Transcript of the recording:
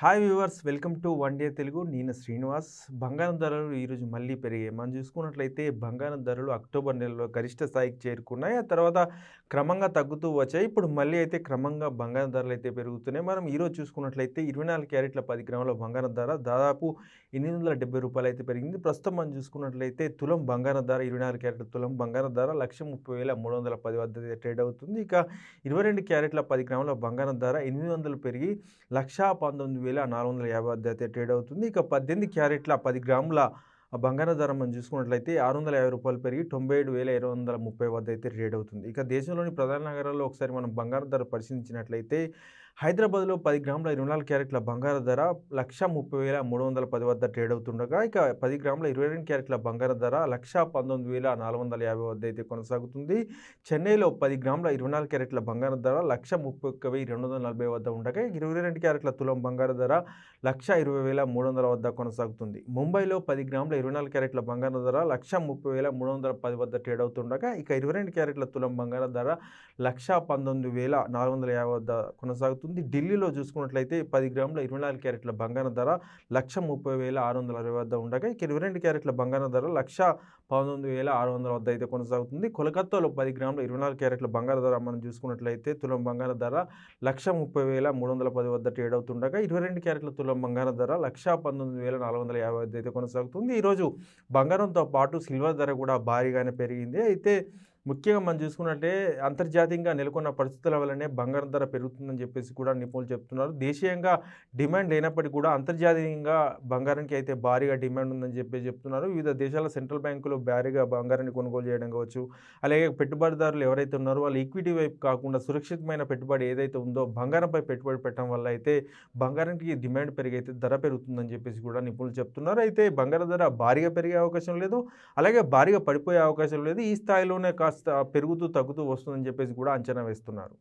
Hi viewers welcome to one day Telugu నేను శ్రీనివాస్. బంగారం ధరలు ఈరోజు మళ్ళీ పెరిగాయి. మనం చూసుకున్నట్లయితే బంగారం ధరలు అక్టోబర్ నెలలో గరిష్ట స్థాయికి చేరుకున్నాయి. ఆ తర్వాత క్రమంగా తగ్గుతూ వచ్చాయి. ఇప్పుడు మళ్ళీ అయితే క్రమంగా బంగారం ధరలు అయితే పెరుగుతున్నాయి. మనం ఈరోజు చూసుకున్నట్లయితే ఇరవై నాలుగు క్యారెట్ల పది గ్రాముల బంగారం ధర దాదాపు ఎనిమిది వందల డెబ్బై రూపాయలు అయితే పెరిగింది. ప్రస్తుతం మనం చూసుకున్నట్లయితే తులం బంగారం ధర ఇరవై నాలుగు క్యారెట్ల తులం బంగారం ధర లక్ష ముప్పై వేల మూడు వందల పది వద్ద ట్రేడ్ అవుతుంది. ఇక ఇరవై రెండు క్యారెట్ల పది గ్రాముల బంగారం ధర ఎనిమిది వందలు పెరిగి లక్షా పంతొమ్మిది వేల నాలుగు వందల యాభై వద్ద అయితే ట్రేడ్ అవుతుంది. ఇక పద్దెనిమిది క్యారెట్ల పది గ్రాముల బంగారం ధర మనం చూసుకున్నట్లయితే ఆరు వందల యాభై రూపాయలు పెరిగి తొంభై ఏడు వేల ఇరవై వందల ముప్పై వద్ద అయితే ట్రేడ్ అవుతుంది. ఇక దేశంలోని ప్రధాన నగరాల్లో ఒకసారి మనం బంగారం ధర పరిశీలించినట్లయితే హైదరాబాద్లో పది గ్రాముల ఇరవై నాలుగు క్యారెట్ల బంగారం ధర లక్ష ముప్పై వేల మూడు వందల పది వద్ద ట్రేడ్ అవుతుండగా ఇక పది గ్రాముల ఇరవై రెండు క్యారెట్ల బంగారం ధర లక్ష పంతొమ్మిది వేల నాలుగు వందల యాభై వద్ద అయితే కొనసాగుతుంది. చెన్నైలో పది గ్రాముల ఇరవై నాలుగు క్యారెట్ల బంగారం ధర లక్ష ముప్పై ఒక్క వెయ్యి రెండు వందల నలభై వద్ద ఉండగా ఇరవై రెండు క్యారెట్ల తులం బంగారం ధర లక్ష ఇరవై వేల మూడు వందల వద్ద కొనసాగుతుంది. ముంబైలో పది గ్రాముల ఇరవై నాలుగు క్యారెట్ల బంగారం ధర లక్ష ముప్పై వేల మూడు వందల పది వద్ద ట్రేడ్ అవుతుండగా ఇక ఇరవై రెండు క్యారెట్ల తులం బంగారం ధర లక్ష పంతొమ్మిది వేల నాలుగు వందల యాభై వద్ద కొనసాగుతుంది. ఢిల్లీలో చూసుకున్నట్లయితే పది గ్రాముల ఇరవై నాలుగు క్యారెట్ల బంగారం ధర లక్ష ముప్పై వేల ఆరు వందల అరవై వద్ద ఉండగా ఇక ఇరవై రెండు క్యారెట్ల బంగారం ధర లక్ష పంతొమ్మిది వేల ఆరు వందల వద్ద అయితే కొనసాగుతుంది. కోలకత్తాలో పది గ్రాముల ఇరవై నాలుగు క్యారెట్ల బంగారం ధర మనం చూసుకున్నట్లయితే తులం బంగారం ధర లక్ష ముప్పై వేల మూడు వందల పది వద్ద ట్రేడ్ అవుతుండగా ఇరవై రెండు క్యారెట్ల తులం బంగారం ధర లక్ష పంతొమ్మిది వేల నాలుగు వందల యాభై వద్ద అయితే కొనసాగుతుంది. ఈరోజు బంగారంతో పాటు సిల్వర్ ధర కూడా భారీగానే పెరిగింది. అయితే ముఖ్యంగా మనం చూసుకున్నట్టే అంతర్జాతీయంగా నెలకొన్న పరిస్థితుల వల్లనే బంగారం ధర పెరుగుతుందని చెప్పేసి కూడా నిపుణులు చెప్తున్నారు. దేశీయంగా డిమాండ్ లేనప్పటికీ కూడా అంతర్జాతీయంగా బంగారానికి అయితే భారీగా డిమాండ్ ఉందని చెప్పి చెప్తున్నారు. వివిధ దేశాల సెంట్రల్ బ్యాంకులు భారీగా బంగారాన్ని కొనుగోలు చేయడం కావచ్చు అలాగే పెట్టుబడిదారులు ఎవరైతే ఉన్నారో వాళ్ళు ఈక్విటీ వైపు కాకుండా సురక్షితమైన పెట్టుబడి ఏదైతే ఉందో బంగారంపై పెట్టుబడి పెట్టడం వల్ల అయితే బంగారానికి డిమాండ్ పెరిగైతే ధర పెరుగుతుందని చెప్పేసి కూడా నిపుణులు చెప్తున్నారు. అయితే బంగారం ధర భారీగా పెరిగే అవకాశం లేదు అలాగే భారీగా పడిపోయే అవకాశం లేదు. ఈ స్థాయిలోనే కాస్త పెరుగుతూ తగ్గుతూ వస్తుందని చెప్పేసి కూడా అంచనా వేస్తున్నారు.